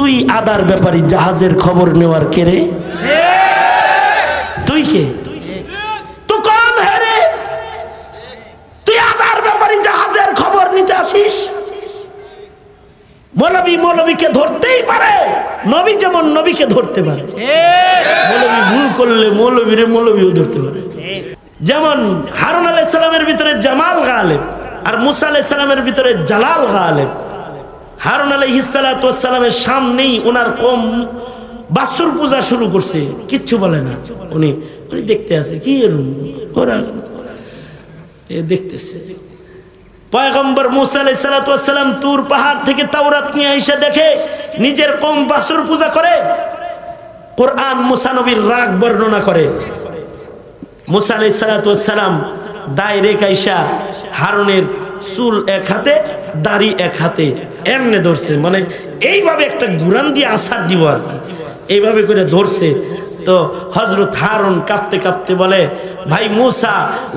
তুই আদার ব্যাপারী জাহাজের খবর নেওয়ার কে রে? তুই কে? তুই আদার ব্যাপারী জাহাজের খবর নিতে আসিস? মৌলবী মৌলবীকে ধরতেই পারে। নবী যেমন নবীকে ধরতে পারে। মৌলবী ভুল করলে মৌলবীরে মৌলবীও ধরতে পারে। যেমন হারুন আলাইসালামের ভিতরে জামাল গালেব আর মুসা আলাইসালামের ভিতরে জালাল গালেব। হারুন আলাইহিসালামের সামনেই ওনার কম বাসুর পূজা শুরু করছে। কিচ্ছু বলে না। উনি উনি দেখতে আছে, কি? ওরা এ দেখতেছে। পয়গম্বর মুসা আলাইসালাম তুর পাহাড় থেকে তাওরাত নিয়ে এসে দেখে নিজের কম বাসুর পূজা করে, কোরআন মুসানবীর রাগ বর্ণনা করে। মুসা আলাইসালাম ডাইরেক্ট আইসা হারুনের চুল এক হাতে দাড়ি এক হাতে, এমনে ধরছে মানে এইভাবে একটা গুরান দিয়ে আসার দিব আর। এইভাবে করে ধরছে। তো হজরত হারুন কাঁপতে কাঁপতে বলে, ভাই মুসা,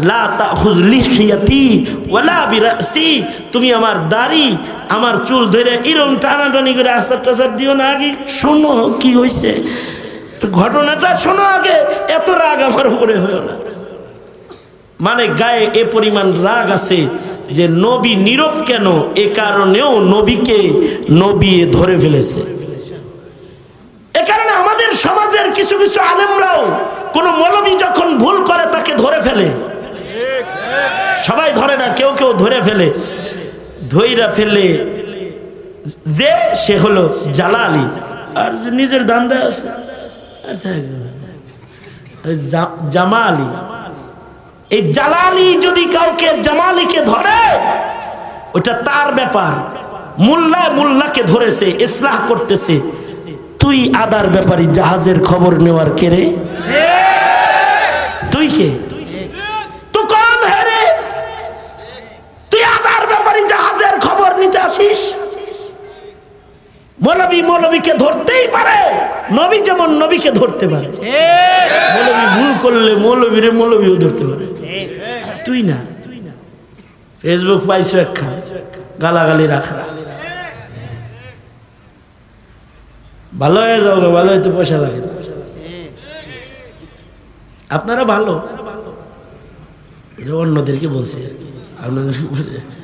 লা তাখুজ লিহিয়াতি তুমি আমার দাড়ি, আমার চুল ধরে এরম টানাটানি করে আসার টাসার দিও না আগে। শোনো কি হয়েছে ঘটনাটা শোনো আগে, এত রাগ আমার উপরে হয়েও না। মানে গায়ে এ পরিমাণ রাগ আছে যে নবী নীরব কেন? এ কারণেও নবীকে নবী ধরে ফেলেছে। এ কারণে আমাদের সমাজের কিছু কিছু আলেমরাও কোন মৌলবী যখন ভুল করে তাকে ধরে ফেলে, সবাই ধরে না, কেউ কেউ ধরে ফেলে, ধইরা ফেলে যে সে হলো জালালি। আর নিজের দান্দায় আছে, আর থাকবে। ওই জা- জামালি। এই জালালি যদি কাউকে জামালিকে ধরে, ওটা তার ব্যাপার। মোল্লা মোল্লাকে ধরেছে, ইসলাহ করতেছে। তুই আদার ব্যাপারী জাহাজের খবর নেওয়ার কে রে? তুই কে? তুই ব্যাপারী জাহাজের খবর মৌলবীকে ধরতেই পারে, নবী যেমন নবীকে ধরতে পারে। মৌলবী ভুল করলে মৌলবীরে মৌলবীও ধরতে পারে। তুই না। ফেসবুক পাইছো একখান গালাগালি রাখা ভালো হয়ে যাও গো, ভালো হইতে পয়সা লাগে। আপনারা ভালো। এটা অন্যদেরকে বলছি আর কি। আপনাদেরকে বলে-